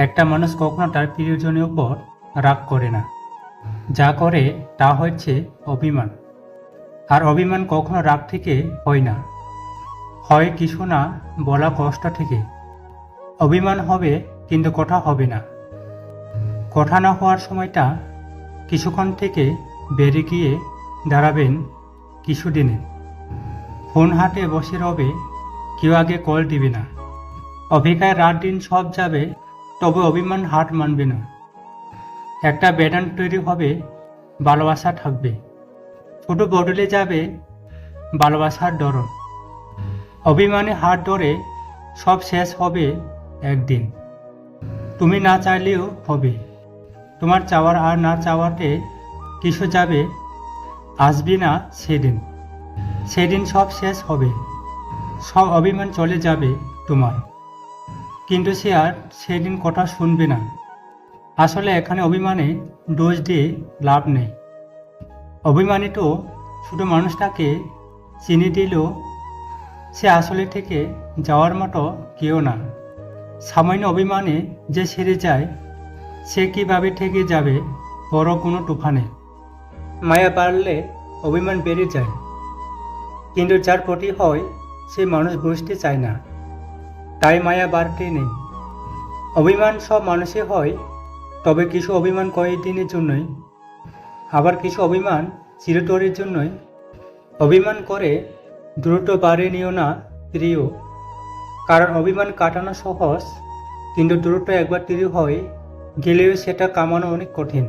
একটা মানুষ কখনো তার প্রিয়জনের উপর রাগ করে না। যা করে তা হচ্ছে অভিমান। আর অভিমান কখনো রাগ থেকে হয় না। হয় কিছু না বলা কষ্ট থেকে। অভিমান হবে কিন্তু কথা হবে না। কথা না হওয়ার সময়টা কিছুক্ষণ থেকে বেড়ে গিয়ে দাঁড়াবেন কিছুদিনে। ফোন হাতে বসে রবে, কেউ আগে কল দিবে না। অভিজ্ঞায় রাত দিন সব যাবে তবে অভিমান হাট মানবে না। একটা ব্যাটান তৈরি হবে, ভালোবাসা থাকবে। ছোট বদলে যাবে ভালোবাসার দরদ অভিমানে হাত ধরে সব শেষ হবে একদিন। তুমি না চাইলেও হবে। তোমার চাওয়ার আর না চাওয়াতে কিছু যাবে, আসবি না সেদিন। সেদিন সব শেষ হবে। সব অভিমান চলে যাবে তোমার। কিন্তু সে আর সেদিন কথা শুনবে না। আসলে এখানে অভিমানে ডোজ দিয়ে লাভ নেই। অভিমানী তো ছোটো মানুষটাকে চিনি দিলেও সে আসলে থেকে যাওয়ার মতো কেউ না। সামান্য অভিমানে যে সেরে যায়, সে কীভাবে থেকে যাবে বড় কোনো তুফানে। মায়া বাড়লে অভিমান বেড়ে যায়, কিন্তু যার প্রতি হয় সে মানুষ বুঝতে চায় না। তাই মায়া বাড়তে নেই। অভিমান সব মানুষে হয়, তবে কিছু অভিমান কয়েকদিনের জন্যই। আবার কিছু অভিমান চিরতরের জন্যই। অভিমান করে দ্রুত বাড়ে নিও না, প্রিয়। কারণ অভিমান কাটানো সহজ, কিন্তু দ্রুত একবার তৈরি হয় গেলেও সেটা কামানো অনেক কঠিন।